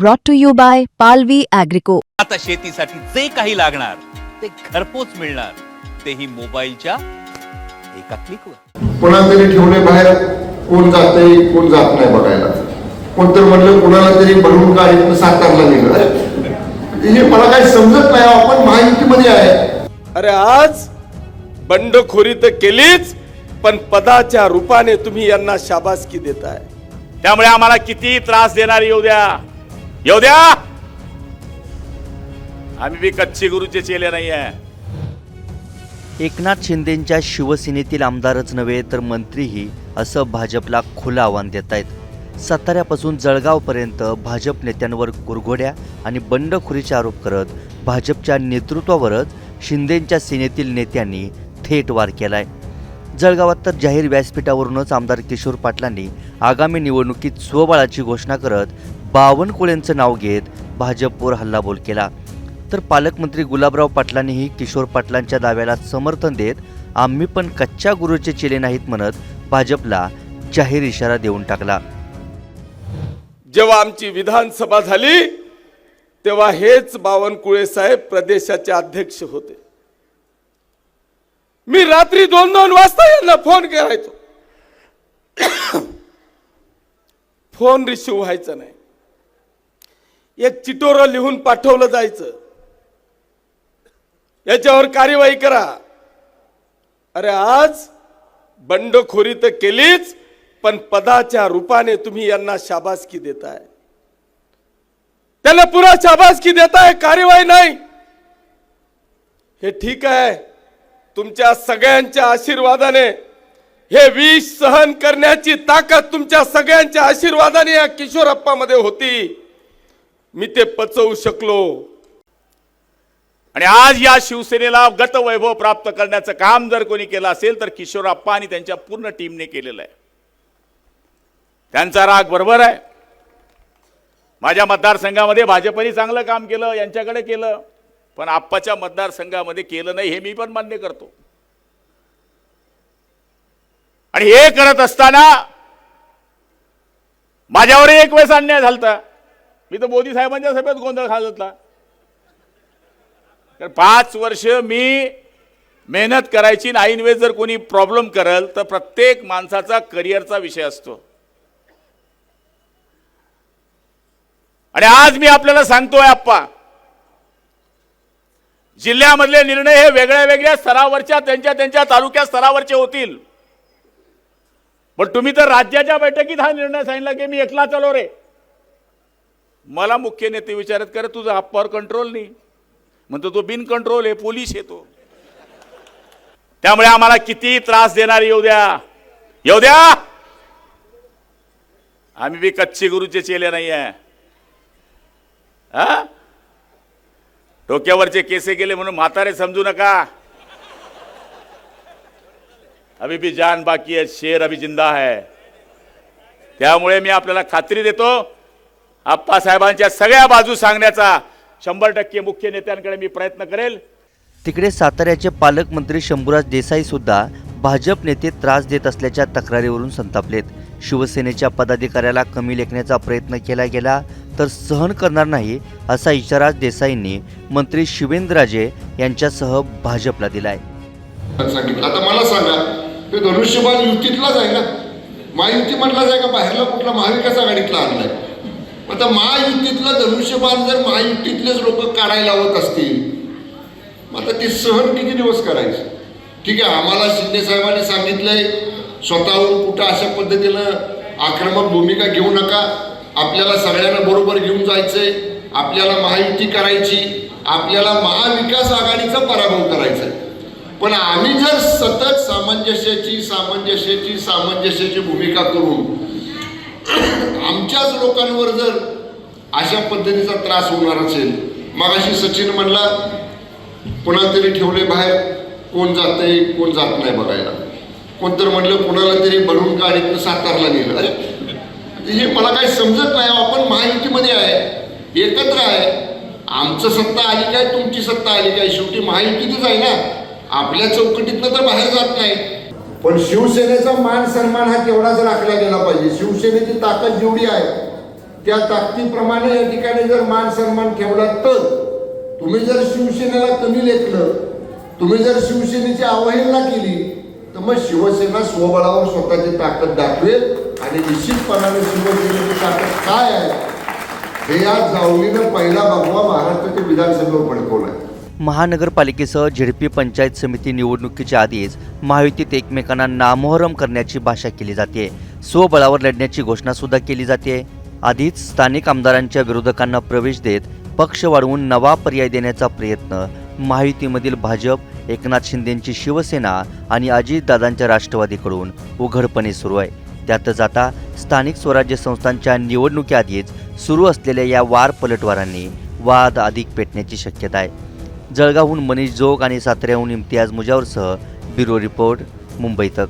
brought to you by Palvi Agrico. आता शेतीसाठी जे काही लागणार ते घरपोच मिळणार. तेही मोबाईलच्या एका क्लिकवर. कोणाला तरी ठेवले बाहेर कोण जातंय कोण जात नाही बघायला. कोणतर म्हणलं कोणाला तरी भरून गाडीतनं सातारला नेलं. अरे हे मला काही समजत नाही आपण महायुतीमध्ये आहे. अरे आज बंडखोरी तर केलीच पण पदाच्या रूपाने तुम्ही यांना शाबासकी देताय. त्यामुळे आम्हाला किती त्रास देणार येऊ द्या. येऊ द्या. आम्ही बी कच्चे गुरुचे चेले नाही आहे एकनाथ शिंदेंच्या शिवसेनेतील आमदारच नव्हे तर मंत्रीही असं भाजपला खुलं आव्हान देत आहेत साताऱ्यापासून जळगावपर्यंत भाजप नेत्यांवर कुरघोड्या आणि बंडखोरीचे आरोप करत भाजपच्या नेतृत्वावरच शिंदेंच्या सेनेतील नेत्यांनी थेट वार केलाय. जळगावात तर जाहीर व्यासपीठावरूनच आमदार किशोर पाटलांनी आगामी निवडणुकीत स्वबळाची घोषणा करत बावनकुळेंचं नाव घेत भाजपवर हल्लाबोल केला. तर पालकमंत्री गुलाबराव पाटलांनीही किशोर पाटलांच्या दाव्याला समर्थन देत आम्ही पण कच्च्या गुरुचे चेले नाहीत म्हणत भाजपला जाहीर इशारा देऊन टाकला. जेव्हा आमची विधानसभा झाली तेव्हा हेच बावनकुळे साहेब प्रदेशाचे अध्यक्ष होते. मी रात्री दोन दोन वाजता यांना फोन करायचो. फोन रिसिव्ह व्हायचा नाही. एक चिटोरं लिहून पाठवलं जायचं. याच्यावर कार्यवाही करा. अरे आज बंडखोरी तर केलीच पण पदाच्या रूपाने तुम्ही यांना शाबासकी देताय. त्याला पुरा शाबासकी देताय कार्यवाही नाही. हे ठीक आहे. तुमच्या सगळ्यांच्या आशीर्वादाने हे विष सहन करण्याची ताकद तुमच्या सगळ्यांच्या आशीर्वादाने या किशोरप्पामध्ये होती. मी ते पचवू शकलो. आणि आज या शिवसेनेला गतवैभव प्राप्त करण्याचं काम जर कोणी केलं असेल तर किशोरप्पा आणि त्यांच्या पूर्ण टीमने केलेलं आहे. त्यांचा राग बरोबर आहे. माझ्या मतदारसंघामध्ये भाजपने चांगलं काम केलं यांच्याकडे केलं. पण आप्पाच्या मतदारसंघामध्ये केलं नाही हे मी पण मान्य करतो. आणि हे करत असताना माझ्यावर एक वेळेस अन्याय झालता. मी तर मोदी साहेबांच्या सभेत गोंधळ घालतला तर पाच वर्ष मी मेहनत करायची आणि ऐनवेळेस जर कोणी प्रॉब्लेम करल तर प्रत्येक माणसाचा करिअरचा विषय असतो. आणि आज मी आपल्याला सांगतोय आप्पा जिल्ह्यामधले निर्णय हे वेगळ्या वेगळ्या स्तरावरच्या त्यांच्या त्यांच्या तालुक्या स्तरावरचे होतील. पण तुम्ही तर राज्याच्या बैठकीत हा निर्णय सांगितला की मी एकला चालो रे. मला मुख्य नेते विचारत करे तुझा अप्पर कंट्रोल नाही म्हणतो तो बिन कंट्रोल आहे पोलीस येतो त्यामुळे आम्हाला किती त्रास देणार येऊ द्या. येऊ द्या. आम्ही बी कच्चे गुरुचे चेले नाही आहे हा? डोक्यावरचे केसे गेले म्हणून म्हातारे समजू नका. अभी भी जान बाकी आहे शेर अभी जिंदा है त्यामुळे मी आपल्याला खात्री देतो आप्पासाहेबांच्या सगळ्या बाजू सांगण्याचा शंभर टक्के मुख्य नेत्यांकडे मी प्रयत्न करेल. तिकडे साताऱ्याचे पालकमंत्री शंभूराज देसाई सुद्धा भाजप नेते त्रास देत असल्याच्या तक्रारीवरून संतापलेत. शिवसेनेच्या पदाधिकाऱ्याला कमी लेखण्याचा प्रयत्न केला गेला तर सहन करणार नाही असा इशारा देसाईंनी मंत्री शिवेंद्रराजे यांच्यासह भाजपला दिलाय. सांगितलं आता मला सांगा ते धनुष्यबाण युतीतलाच आहे ना? महायुती म्हटलाच आहे का बाहेरला कुठला महाविकास आघाडीतला आणलाय? आता महायुतीतला धनुष्यबाण जर महायुतीतलेच लोक काढायला लावत असतील आता ते सहन किती दिवस करायचं? ठीक आहे आम्हाला शिंदे साहेबांनी सांगितलंय स्वतःहून कुठं अशा पद्धतीनं आक्रमक भूमिका घेऊ नका आपल्याला सगळ्यांना बरोबर घेऊन जायचंय आपल्याला महायुती करायची आपल्याला महाविकास आघाडीचा पराभव करायचा आहे. पण आम्ही जर सतत सामंजस्याची सामंजस्याची सामंजस्याची भूमिका करून आमच्याच लोकांवर जर अशा पद्धतीचा त्रास होणार असेल मगाशी सचिन म्हणला पुन्हा तरी ठेवले बाहेर कोण जातंय कोण जात नाही बघायला. कोणतर म्हणलं कुणाला तरी बनवून गाडीतनं सातारला नेलं. अरे म्हणजे हे मला काही समजत नाही आपण महायुतीमध्ये आहे एकत्र आहे. आमचं सत्ता आली काय तुमची सत्ता आली काय? शेवटी महायुतीतच आहे ना. आपल्या चौकटीतनं तर बाहेर जात नाही. पण शिवसेनेचा मान सन्मान हा तेवढाच राखला गेला पाहिजे? शिवसेनेची ताकद जेवढी आहे त्या ताकदीप्रमाणे या ठिकाणी जर मान सन्मान ठेवला तर तुम्ही जर शिवसेनेला कमी लेखलं तुम्ही जर शिवसेनेची अवहेलना केली तर मग शिवसेना स्वबळावर स्वतःची ताकद दाखवेल. आणि निश्चितपणाने शिवसेनेची ताकद काय आहे? हे या जावलीनं पहिला भगवा महाराष्ट्राच्या विधानसभेवर फडकवलाय महानगरपालिकेसह झेडपी पंचायत समिती निवडणुकीच्या आधीच महायुतीत एकमेकांना नामोहरम करण्याची भाषा केली जाते. स्वबळावर लढण्याची घोषणा सुद्धा केली जाते. आधीच स्थानिक आमदारांच्या विरोधकांना प्रवेश देत पक्ष वाढवून नवा पर्याय देण्याचा प्रयत्न महायुतीमधील भाजप एकनाथ शिंदेंची शिवसेना आणि अजितदादांच्या राष्ट्रवादीकडून उघडपणे सुरू आहे. त्यातच आता स्थानिक स्वराज्य संस्थांच्या निवडणुकीआधीच सुरू असलेल्या या वार पलटवारांनी वाद अधिक पेटण्याची शक्यता आहे. जळगावहून मनीष जोग आणि साताऱ्याहून इम्तियाज मुजावरसह ब्युरो रिपोर्ट मुंबई तक.